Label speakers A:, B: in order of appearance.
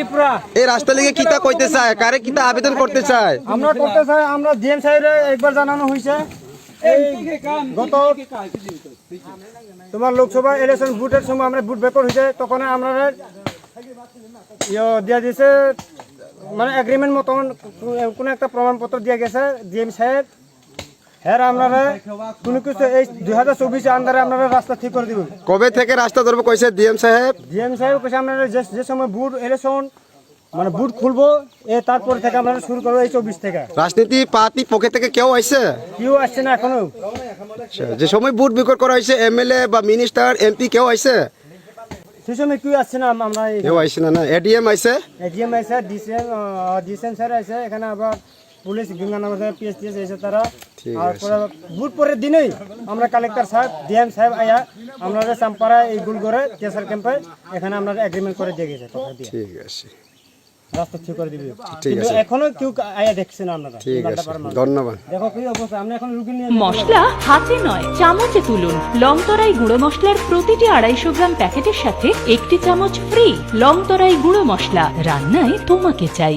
A: ত্রিপুরা।
B: এই রাস্তা লিগে কিতা কইতে চায়? কারে কিতা আবেদন করতে চায়?
A: আমরা করতে চাই আমরা ডিএম সাহেবের একবার জানানো হয়েছে গত তোমার লোকসভা ইলেকশন ভোটের সময় আমরা ভোট বেকর হয়েছে তখন আমরা ইয়ে দিয়া দিয়েছে মানে এগ্রিমেন্ট মতন কোনো একটা প্রমাণপত্র দিয়ে গেছে ডিএম সাহেব। হ্যাঁ আপনারা কোনো কিছু এই দুই হাজার চব্বিশে আন্দারে আপনারা রাস্তা ঠিক করে দিবেন।
B: কবে থেকে রাস্তা ধরবো কইছে ডিএম সাহেব?
A: ডিএম সাহেব কাছে আপনারা যে যে সময় বুট ইলেকশন মানে বুট খুলবো এ তারপর থেকে আপনারা শুরু করব এই চব্বিশ থেকে।
B: রাজনীতি পার্টি পক্ষে থেকে কেউ আইছে?
A: কেউ আসছে না এখনও।
B: আচ্ছা, যে সময় বুট বিকট করা হয়েছে এমএলএ বা মিনিস্টার এমপি কেউ আইছে?
A: সেই সময় কেউ আসছে না আমরা
B: কেউ আইছে না না এডিএম আইছে?
A: এজিএম আছে ডিসিএম ডিসিএম স্যার আছে এখানে আবার পুলিশ গঙ্গানগর পিএস টিএস এসে তারা
B: ঠিক
A: আর পরে বুট পরের দিনেই আমরা কালেক্টর সাহেব ডিএম সাহেব আয়া আমরা চাম্পারা এই গুলগড়ে টিএসআর ক্যাম্পে এখানে আমরা এগ্রিমেন্ট করে দিয়ে গেছে কথা দিয়ে।
B: ঠিক আছে।
A: রাস্তা ঠিক করে দিবি। কিন্তু এখনও কেউ আয়া দেখছে না আপনারা।
B: ঠিক আছে। ধন্যবাদ।
A: দেখো কি অবস্থা আমরা এখন রুগী নিয়ে
C: মশলা হাতে নয় চামচে তুলুন। লংতরাই গুঁড়ো মশলার প্রতিটি আড়াইশো গ্রাম প্যাকেটের সাথে একটি চামচ ফ্রি লং তরাই গুঁড়ো মশলা। রান্নায় তোমাকে চাই।